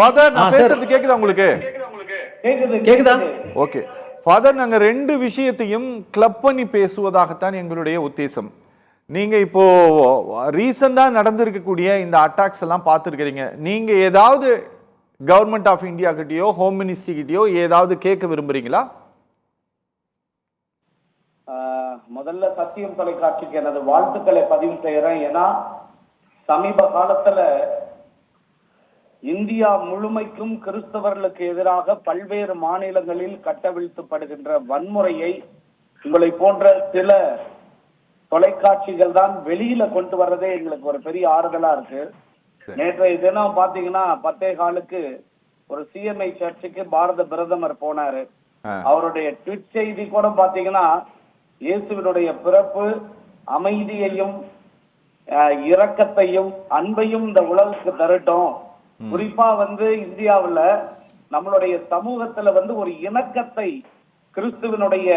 Father நான். பேசுறது கேக்குதா உங்களுக்கு? கேக்குது? ஓகே ஃபாதர் நாங்க ரெண்டு விஷயத்தையும் கிளப் பண்ணி பேசுவதாகத்தான் எங்களுடைய உத்தேசம். நீங்க இப்போ ரீசெண்டா நடந்திருக்கக்கூடிய இந்த அட்டாக்ஸ் எல்லாம் பார்த்துருக்கிறீங்க. நீங்க ஏதாவது கவர்மெண்ட் ஆஃப் இந்தியா கிட்டயோ ஹோம் மினிஸ்ட்ரி கிட்டயோ ஏதாவது கேட்க விரும்புறீங்களா? முதல்ல சத்தியம் தொலைக்காட்சிக்கு எனது வாழ்த்துக்களை பதிவு செய்யறேன் ஏன்னா சமீப காலத்துல இந்தியா முழுமைக்கும் கிறிஸ்தவர்களுக்கு எதிராக பல்வேறு மாநிலங்களில் கட்டவிழ்த்துப்படுகின்ற வன்முறையை உங்களை போன்ற சில தொலைக்காட்சிகள் தான் வெளியில கொண்டு வர்றதே எங்களுக்கு ஒரு பெரிய ஆறுதலா இருக்கு. நேற்றைய தினம் பாத்தீங்கன்னா பத்தே காலுக்கு ஒரு சிஎம்ஐ சர்ச்சுக்கு பாரத பிரதமர் போனாரு. அவருடைய ட்விட் செய்தி கூட பாத்தீங்கன்னா இயேசுவினுடைய பிறப்பு அமைதியையும் இரக்கத்தையும் அன்பையும் இந்த உலகுக்கு தரட்டும். குறிப்பா வந்து இந்தியாவுல நம்மளுடைய சமூகத்துல வந்து ஒரு இணக்கத்தை கிறிஸ்துவனுடைய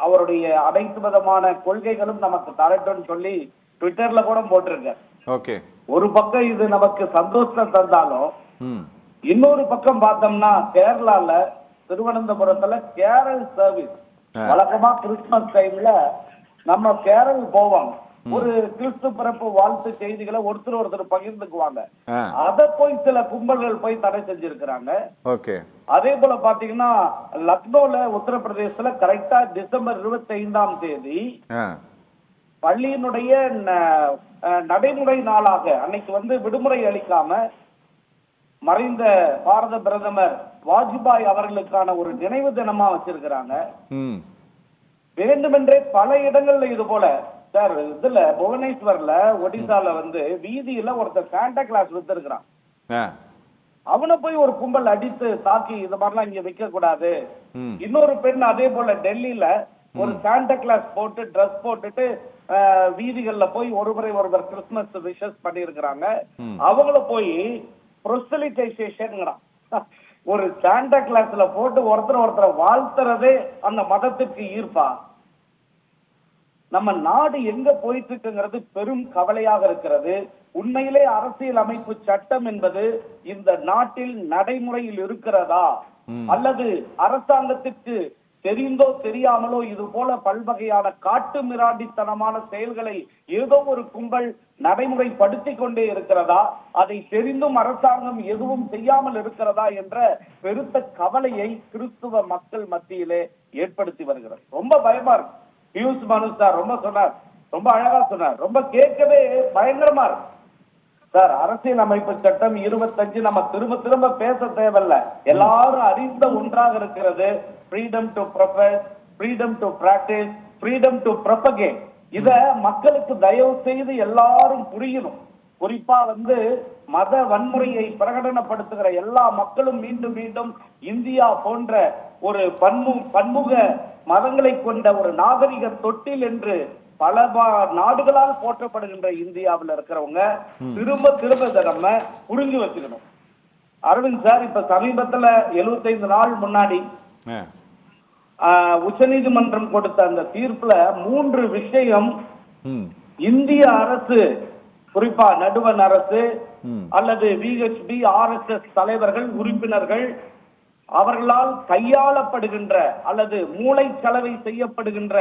அவருடைய அனைத்து விதமான கொள்கைகளும் நமக்கு தரட்டும்னு சொல்லி ட்விட்டர்ல கூட போட்டிருக்க ஓகே. ஒரு பக்கம் இது நமக்கு சந்தோஷம் தந்தாலும் இன்னொரு பக்கம் பார்த்தோம்னா கேரளால திருவனந்தபுரத்துல கேரள் சர்வீஸ். வழக்கமா கிறிஸ்துமஸ் டைம்ல நம்ம கேரள் போவோம் ஒரு கிறிஸ்து பிறப்பு வாழ்த்து செய்திகளை ஒருத்தர் ஒருத்தர் பகிர்ந்துக்குவாங்க. அத போய் சில கும்பல்கள் போய் தடை செஞ்சிருக்கிறாங்க. அதே போல பாத்தீங்கன்னா லக்னோல உத்தரப்பிரதேசத்துல கரெக்டா டிசம்பர் இருபத்தி ஐந்தாம் தேதி பள்ளியினுடைய நடைமுறை நாளாக அன்னைக்கு வந்து விடுமுறை அளிக்காம மறைந்த பாரத பிரதமர் வாஜ்பாய் அவர்களுக்கான ஒரு நினைவு தினமா வச்சிருக்கிறாங்க. வேண்டுமென்றே பல இடங்கள்ல இது போல சார் இதுல புவனேஸ்வர்ல ஒடிசால வந்து வீதியில ஒருத்தர் சாண்டா கிளாஸ் வித்திருக்கிறான். அவனை போய் ஒரு கும்பல் அடித்து தாக்கி இது மாதிரிலாம் இங்க வைக்க கூடாது இன்னொரு பெண் அதே போல டெல்லியில ஒரு சாண்டா கிளாஸ் போட்டு Dress போட்டுட்டு வீதிகள்ல போய் ஒருவரை ஒருவர் கிறிஸ்துமஸ் விஷஸ் பண்ணியிருக்கிறாங்க. ம். அவங்கள போய் ப்ரொசலிட்டைசேஷன்ங்கிறான் ஒரு சாண்டா கிளாஸ்ல போட்டு ஒருத்தர் ஒருத்தரை வாழ்த்துறதே அந்த மதத்துக்கு ஈர்ப்பா. நம்ம நாடு எங்க போயிட்டு இருக்குங்கிறது பெரும் கவலையாக இருக்கிறது. உண்மையிலே அரசியல் அமைப்பு சட்டம் என்பது இந்த நாட்டில் நடைமுறையில் இருக்கிறதா. அல்லது அரசாங்கத்திற்கு தெரிந்தோ தெரியாமலோ இது போல பல்வகையான காட்டு மிராண்டித்தனமான செயல்களை ஏதோ ஒரு கும்பல் நடைமுறைப்படுத்திக் கொண்டே இருக்கிறதா? அதை தெரிந்தும் அரசாங்கம் எதுவும் செய்யாமல் இருக்கிறதா என்ற பெருத்த கவலையை கிறிஸ்துவ மக்கள் மத்தியிலே ஏற்படுத்தி வருகிறது. ரொம்ப பயமா இருக்கு. பியூஷ் மனு சார் ரொம்ப சொன்னார். ரொம்ப அழகா சொன்னார். ரொம்ப கேட்கவே பயங்கரமா இருக்கு. சார் அரசியல் அமைப்பு சட்டம் இருபத்தஞ்சு நம்ம திரும்ப திரும்ப பேச தேவையில்ல. எல்லாரும் அறிந்த ஒன்றாக இருக்கிறது. Freedom to profess freedom to practise freedom to propagate இத மக்களுக்கு தயவு செய்து எல்லாரும் புரியணும். குறிப்பா வந்து மத வன்முறையை பிரகடனப்படுத்துகிற எல்லா மக்களும் மீண்டும் மீண்டும் இந்தியா போன்ற ஒரு பன்மு பன்முக மதங்களை கொண்ட ஒரு நாகரிக தொட்டில் என்று பல நாடுகளால் போற்றப்படுகின்ற இந்தியாவில் இருக்கிறவங்க திரும்ப திரும்ப இதை நம்ம புரிஞ்சு வச்சுக்கணும். அரவிந்த் சார் இப்ப சமீபத்துல 75 நாள் முன்னாடி ஆ. ஆஹ், உச்சநீதிமன்றம் கொடுத்த அந்த தீர்ப்புல மூன்று விஷயம் இந்திய அரசு குறிப்பா நடுவண் அரசு அல்லது விஹெச்பி ஆர்எஸ்எஸ் தலைவர்கள் உறுப்பினர்கள் அவர்களால் கையாளப்படுகின்ற அல்லது மூளைச்சலவை செய்யப்படுகின்ற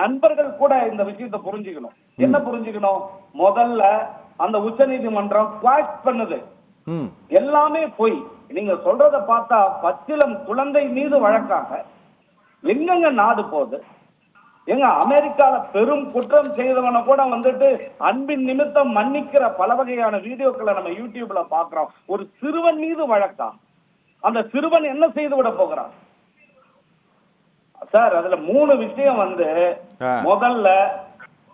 நண்பர்கள் கூட இந்த விஷயத்தை புரிஞ்சுக்கணும். என்ன புரிஞ்சுக்கணும்? முதல்ல அந்த உச்சநீதிமன்றம் குவாஷ் பண்ணுது. எல்லாமே பொய் நீங்க சொல்றத பார்த்தா பச்சிலம் குழந்தை மீது வழக்காங்க எங்கெங்க நாடு போகுது? எங்க அமெரிக்கால பெரும் குற்றம் செய்தவனை கூட வந்துட்டு அன்பின் நிமித்தம் மன்னிக்கிற பல வகையான வீடியோக்களை நம்ம யூடியூப்ல பாக்குறோம் ஒரு சிறுவன் மீது வழக்கா? அந்த சிறுவன் என்ன செய்து விட போகிறான்? சார் அதுல மூணு விஷயம் வந்து. முதல்ல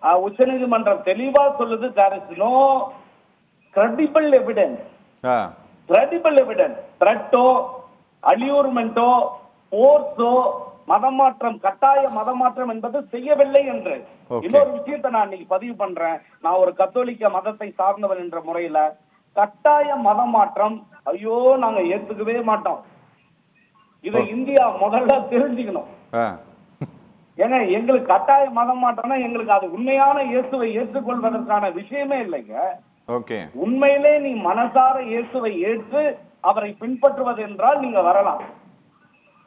அஹ், உச்சநீதிமன்றம் தெளிவா சொல்லுது there is no credible evidence credible evidence த்ரெட்டோ அலியூர்மெண்டோ போர்ஸோ மதமாற்றம் கட்டாய மதமாற்றம் என்பது செய்யவில்லை என்று. இன்னொரு விஷயத்தை நான் இன்னைக்கு பதிவு பண்றேன். நான் ஒரு கத்தோலிக்க மதத்தை சார்ந்தவன் என்ற முறையில கட்டாய மதமாற்றம். ஐயோ நாங்க ஏத்துக்கவே மாட்டோம். இதை இந்தியா முதல்ல தெரிஞ்சுக்கணும். ஏங்க எங்களுக்கு கட்டாய மதம் மாற்றம்னா எங்களுக்கு அது உண்மையான இயேசுவை ஏற்றுக்கொள்வதற்கான விஷயமே இல்லைங்க. ஓகே. உண்மையிலே நீ மனசார இயேசுவை ஏற்று அவரை பின்பற்றுவது என்றால் நீங்க வரலாம்.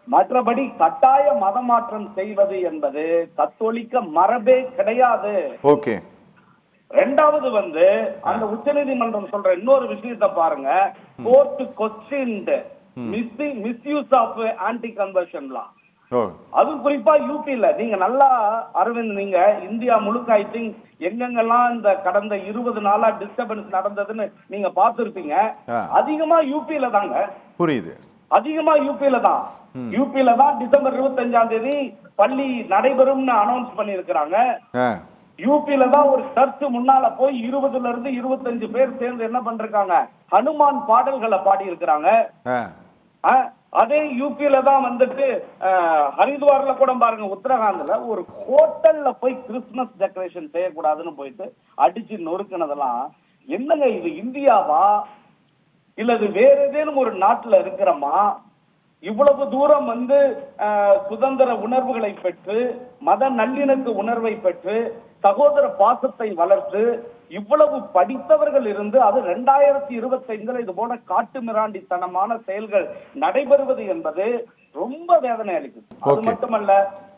மற்றபடி கட்டாய மதமாற்றம் செய்வது என்பது கத்தோலிக்க மரபே கிடையாது. ஓகே. ரெண்டாவது வந்து அந்த உச்சநீதிமன்றம் சொல்ற இன்னொரு விஷயத்தை பாருங்க. Court question mis misuse of anti கன்வர்ஷன்லாம் அது குறிப்பா யூபில நீங்க நல்லா அரவிந்த் நீங்க இந்தியா முழுக்க ஐ திங்க் எங்கெங்கெல்லாம் இந்த கடந்த இருபது நாளா டிஸ்டர்பன்ஸ் நடந்ததுன்னு நீங்க பார்த்திருப்பீங்க. ஆ. அதிகமா யூபில தாங்க. புரியுது. அதிகமா யூபில தான். யூபில தான் டிசம்பர் இருபத்தஞ்சாம் தேதி பள்ளி நடைபெறும்னு அனௌன்ஸ் பண்ணியிருக்கிறாங்க. யூபில தான் ஒரு சர்ச் முன்னால போய் இருபதுல இருந்து இருபத்தஞ்சு பேர் சேர்ந்து என்ன பண்றாங்க ஹனுமான் பாடல்களை பாடி இருக்கிறாங்க அதே யூபில தான் வந்துட்டு ஹரித்வார்ல கூட பாருங்க உத்தரகாண்ட்ல ஒரு ஹோட்டல்ல போய் கிறிஸ்துமஸ் டெக்கரேஷன் செய்யக்கூடாதுன்னு போயிட்டு அடிச்சு நொறுக்குனதெல்லாம் என்னங்க இது இந்தியாவா? இல்ல இது வேற ஏதேனும் ஒரு நாட்டுல இருக்கிறோமா? இவ்வளவு தூரம் வந்து சுதந்திர உணர்வுகளை பெற்று மத நல்லிணக்க உணர்வை பெற்று சகோதர பாசத்தை வளர்த்து இவ்வளவு படித்தவர்கள் இருந்து அது ரெண்டாயிரத்தி இருபத்தி ஐந்துல இது போல காட்டு மிராண்டித்தனமான செயல்கள் நடைபெறுவது என்பது ரொம்ப வேதனை அளிக்குது. அது. மட்டுமல்ல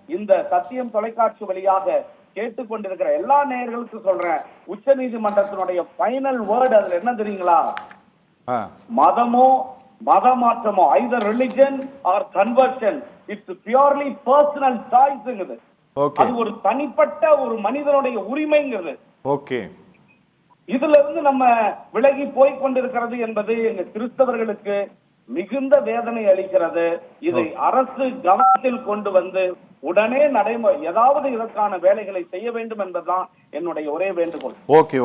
இந்த சத்தியம் தொலைக்காட்சி வழியாக கேட்டுக்கொண்டிருக்கிற எல்லா நேயர்களுக்கும் சொல்றேன். உச்ச நீதிமன்றத்தினுடைய ஃபைனல் வேர்டு அதுல என்ன தெரியுங்களா? மதமோ மத மாற்றமோ either religion or conversion it's purely personal சாய்ஸ்ங்கிறது okay அது ஒரு தனிப்பட்ட ஒரு மனிதனுடைய உரிமைங்கிறது. ஓகே. இதுல இருந்து நம்ம விலகி போய் கொண்டிருக்கிறது என்பது எங்க கிறிஸ்தவர்களுக்கு மிகுந்த வேதனை அளிக்கிறது. இதை அரசு கவனத்தில் கொண்டு வந்து உடனே நடைமுறை ஏதாவது இதற்கான வேலைகளை செய்ய வேண்டும் என்பதுதான் என்னுடைய ஒரே வேண்டுகோள். Okay okay.